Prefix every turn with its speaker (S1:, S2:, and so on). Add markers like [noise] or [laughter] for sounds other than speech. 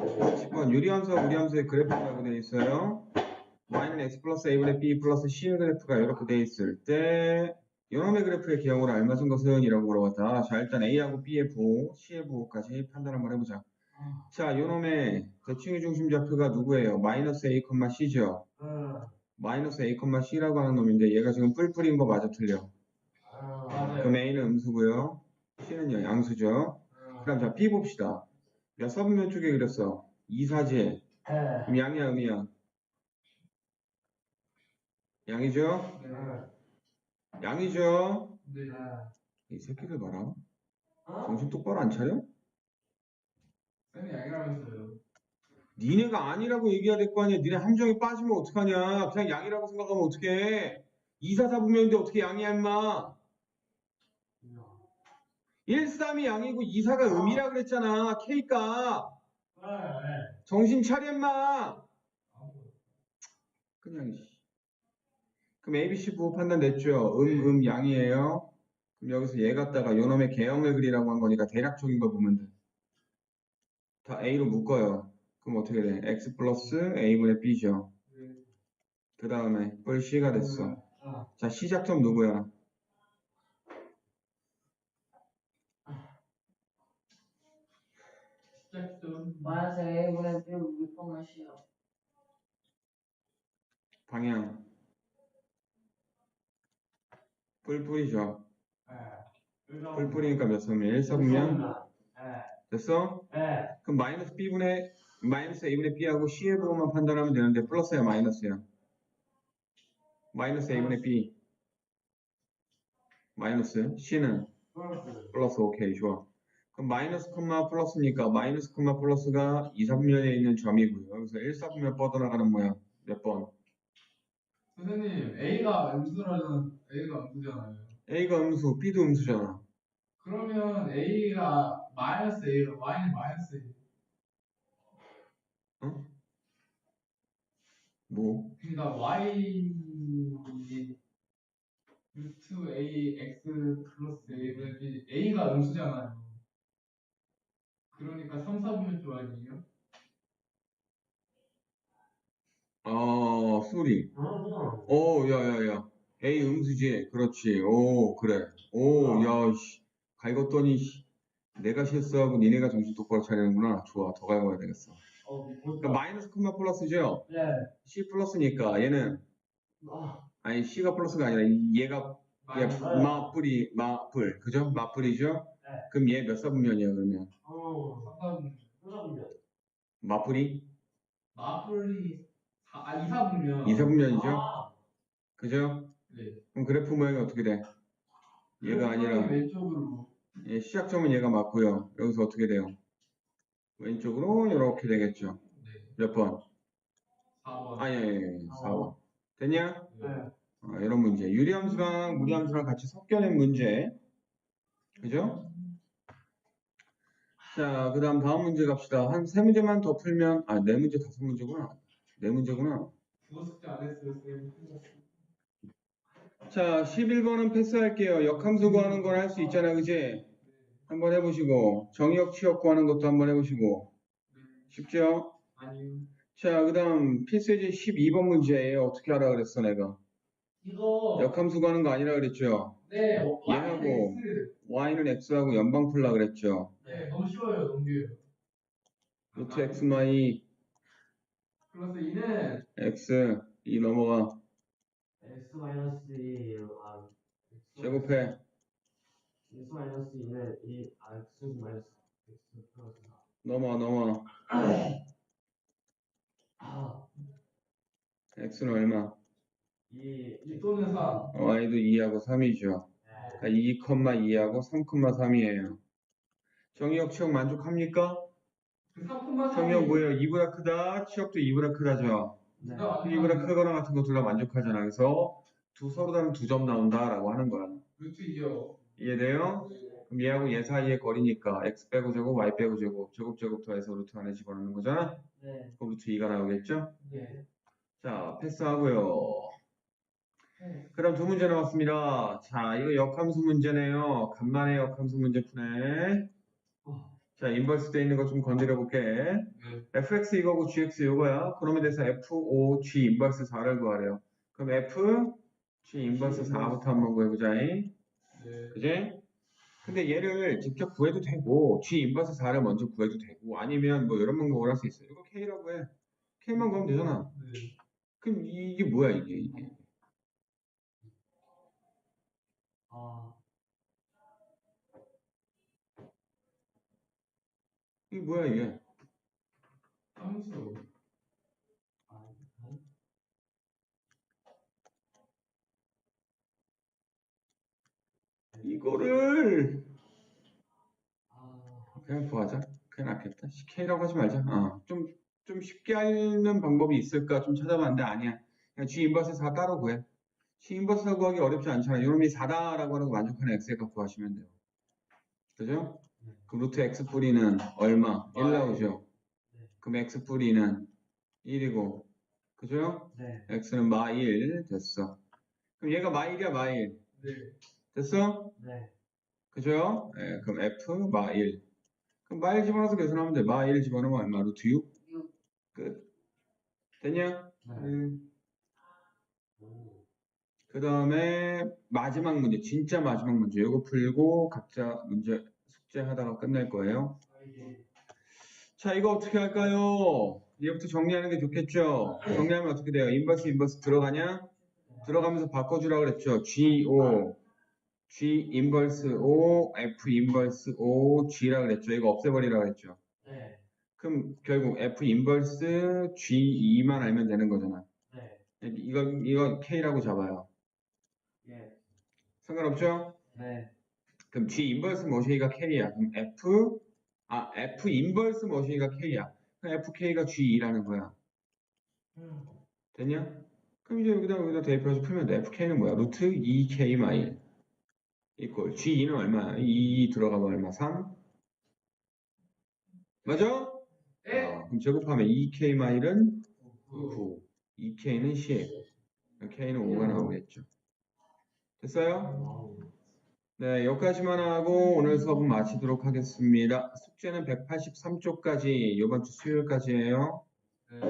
S1: 10번 유리함수와 무리함수의 그래프라고 되어 있어요. y는 x 플러스 a분의 b 플러스 c의 그래프가 이렇게 되어 있을 때 요놈의 그래프의 기형으로 알맞은 것은 이라고 물어봤다. 자 일단 a하고 b의 부호, c의 부호까지 판단 한번 해보자. 자 요놈의 대칭의 중심 좌표가 누구예요? 마이너스 a, c죠. 마이너스 a, c라고 하는 놈인데 얘가 지금 뿔뿔인 거 맞아 틀려.
S2: 맞아요.
S1: 그럼 a는 음수고요. c는요 양수죠. 그럼 자 b 봅시다. 몇 서분면 쪽에 그렸어? 2사지. 그럼 양이야 음이야? 양이죠? 양이죠?
S2: 네.
S1: 이 새끼들 봐라. 정신 똑바로 안 차려?
S2: 쌤이 양이라면서요.
S1: 니네가 아니라고 얘기해야 될 거 아니야. 니네 함정에 빠지면 어떡하냐. 그냥 양이라고 생각하면 어떡해. 2, 4, 4분면인데 어떻게 양이야 임마. 1, 3이 양이고 2, 4가 음이라 그랬잖아. K가. 정신 차려 임마. 그냥 씨. 그럼 ABC 부호 판단 됐죠? 음, 음, 양이에요. 그럼 여기서 얘 갖다가 요놈의 개형을 그리라고 한 거니까 대략적인 거 보면 돼. 다 A로 묶어요. 그럼 어떻게 돼? X 플러스 A분의 B죠. 그 다음에 뿔 C가 됐어. 자, 시작점 누구야?
S2: 시작점.
S3: 마이너스 A분의 B 물품을 시요.
S1: 방향. 뿔뿔이죠. 뿔뿔이니까 몇 서면? 1 서면? 됐어? 그럼 마이너스 B분의 마이너스 A분의 B하고 C의 부호만 판단하면 되는데 플러스야 마이너스야? 마이너스 A분의 B 마이너스 C는 플러스 오케이 좋아 그럼 마이너스 콤마 플러스니까 마이너스 콤마 플러스가 2, 3분면에 있는 점이고요 여기서 1, 4분면 뻗어나가는 모양 몇 번?
S2: 선생님, A가 음수라는 A가 음수잖아요.
S1: A가 음수, B도 음수잖아
S2: 그러면 A가 마이너스 A로 Y는 마이너스 A.
S1: 뭐?
S2: 그러니까 Y 루트 A X 플러스 A분의 B A가 음수잖아요. 그러니까 3, 4분면 쪽 아니에요?
S1: 아 소리 오, 야, 야, 야. A 음수지. 그렇지. 오, 그래. 오, 야, 씨. 갈궜더니, 씨. 내가 실수하고 니네가 정신 똑바로 차리는구나. 좋아. 더 갈궈야 되겠어. 그러니까 마이너스 콤마 플러스죠?
S3: 네.
S1: C 플러스니까 얘는, 아니, C가 플러스가 아니라 얘가, 얘
S2: 마이너스
S1: 마뿔이, 마뿔. 그죠? 마뿔이죠?
S3: 네.
S1: 그럼 얘 몇 사분면이야, 그러면?
S2: 3, 4분면.
S1: 마뿔이?
S2: 마플이 4, 아 2, 4분면.
S1: 2, 사분면이죠?
S3: 아,
S1: 그죠?
S2: 네.
S1: 그럼 그래프 모양이 어떻게 돼? 얘가 아니라,
S2: 왼쪽으로.
S1: 예, 시작점은 얘가 맞고요. 여기서 어떻게 돼요? 왼쪽으로 이렇게 되겠죠.
S2: 네.
S1: 몇 번?
S2: 4번.
S1: 아니, 아니, 아니, 4번. 됐냐?
S2: 네.
S1: 어, 이런 문제. 유리함수랑 무리함수랑 같이 섞여낸 문제. 그죠? 자, 그 다음 다음 문제 갑시다. 한 세 문제만 더 풀면, 아, 네 문제, 다섯 문제구나. 네 문제구나. 자, 11번은 패스할게요. 역함수 구하는 건할수 있잖아, 그지? 한번 해보시고, 정의역 취역 구하는 것도 한번 해보시고. 쉽죠?
S2: 아니요.
S1: 자, 그 다음 필수예제 12번 문제예요. 어떻게 하라 그랬어, 내가?
S3: 이거
S1: 역함수 구하는 거 아니라 그랬죠?
S2: 네.
S1: 얘하고
S2: X.
S1: y는 x하고 연방 풀라 그랬죠?
S2: 네. 너무 쉬워요, 넘겨요.
S1: 루트 x 마이
S2: 플러스 2는
S1: x 이 넘어가
S3: x 마이너스 2 아, X
S1: 제곱해
S3: x 마이너스 2는 2 아, x 마이너스 x 플러스 4.
S1: 넘어 넘어
S3: 아, [clears throat]
S1: x는 얼마?
S3: 2
S2: 2 또는 3.
S1: y도 2하고 3이죠 그러니까 2,2하고 3,3이에요 정의역 취역 만족합니까?
S2: 그 3,3.
S1: 정의역 뭐예요? 2보다 크다 취역도 2보다 크다죠
S3: 네.
S1: 2보다 크거나 같은 거 둘 다 만족하잖아 그래서 두 서로 다른 두 점 나온다 라고 하는 거야
S2: 루트 2요.
S1: 이해돼요? 그럼 얘하고 얘 사이의 거리니까 x 빼고 제곱, y 빼고 제곱, 제곱 제곱 더해서 루트 안에 집어넣는 거잖아?
S3: 네.
S1: 그럼 루트 2가 나오겠죠?
S2: 네.
S1: 자, 패스하고요. 그럼 두 문제 남았습니다. 자, 이거 역함수 문제네요. 간만에 역함수 문제 푸네. 자, 인버스 돼 있는 거 좀 건드려 볼게.
S2: 네.
S1: fx 이거고 gx 이거야. 그러면 돼서 f, o, g 인버스 4를 구하래요. 그럼 f, g 인버스 4부터 한번 구해보자.
S2: 네.
S1: 그지? 근데 얘를 직접 구해도 되고, g 인버스 4를 먼저 구해도 되고, 아니면 뭐 이런 방법을 할 수 있어요. 이거 k라고 해. k만 구하면 되잖아.
S2: 네.
S1: 그럼 이게 뭐야, 이게, 이게.
S3: 아,
S1: 이게 뭐야, 이게.
S3: 아.
S1: 이거를
S3: 아,
S1: 그냥 구하자. 그게 낫겠다. k라고 하지 말자. 어, 좀, 좀 쉽게 하는 방법이 있을까 좀 찾아봤는데 아니야. 그냥 g 인버스 4 따로 구해. G 인버스 4 구하기 어렵지 않잖아. 이놈이 4다라고 하는 거 만족하는 x의 값 구하시면 돼요. 그죠? 그럼 루트 x 뿌리는 얼마? 1 나오죠.
S3: 네.
S1: 그럼 x 뿌리는 1이고, 그죠?
S3: 네,
S1: x는 마 1 됐어. 그럼 얘가 마 1이야, 마 1.
S2: 네.
S1: 됐어?
S3: 네,
S1: 그죠? 예, 그럼 f 마 1. 그럼 마 1 집어넣어서 계산하면 돼. 마 1 집어넣으면 얼마? 루트 6? 끝. 됐냐?
S3: 네.
S1: 음.
S3: 오,
S1: 그 다음에 마지막 문제, 진짜 마지막 문제. 이거 풀고 각자 문제 숙제 하다가 끝낼 거예요. 자, 이거 어떻게 할까요? 얘부터 정리하는 게 좋겠죠? 정리하면 어떻게 돼요? 인버스, 인버스 들어가냐? 들어가면서 바꿔주라 그랬죠? G5, G 인버스 O, F 인버스 O, G라 그랬죠? 이거 없애버리라 그랬죠?
S3: 네,
S1: 그럼 결국 F 인버스 G2만 알면 되는 거잖아.
S3: 네,
S1: 이거, 이거 K라고 잡아요.
S3: 예,
S1: 상관없죠?
S3: 네,
S1: 그럼 G 인버스 모시기가 K야. 그럼 F, 아, F 인버스 모시기가 K야. 그럼 FK가 G2라는 거야.
S3: 음,
S1: 됐냐? 그럼 이제 여기다, 여기다 대입해서 풀면 돼. FK는 뭐야? 루트 2K 마일. 이꼴. G2는 얼마야? 2 들어가면 얼마? 3? 맞아?
S2: 네.
S1: 어, 그럼 제곱하면 2K 마일은
S2: 구.
S1: 9. 2K는 10. K는 5가 나오겠죠. 됐어요? 네, 여기까지만 하고 오늘 수업은 마치도록 하겠습니다. 숙제는 183쪽까지 이번 주 수요일까지예요.
S2: 네.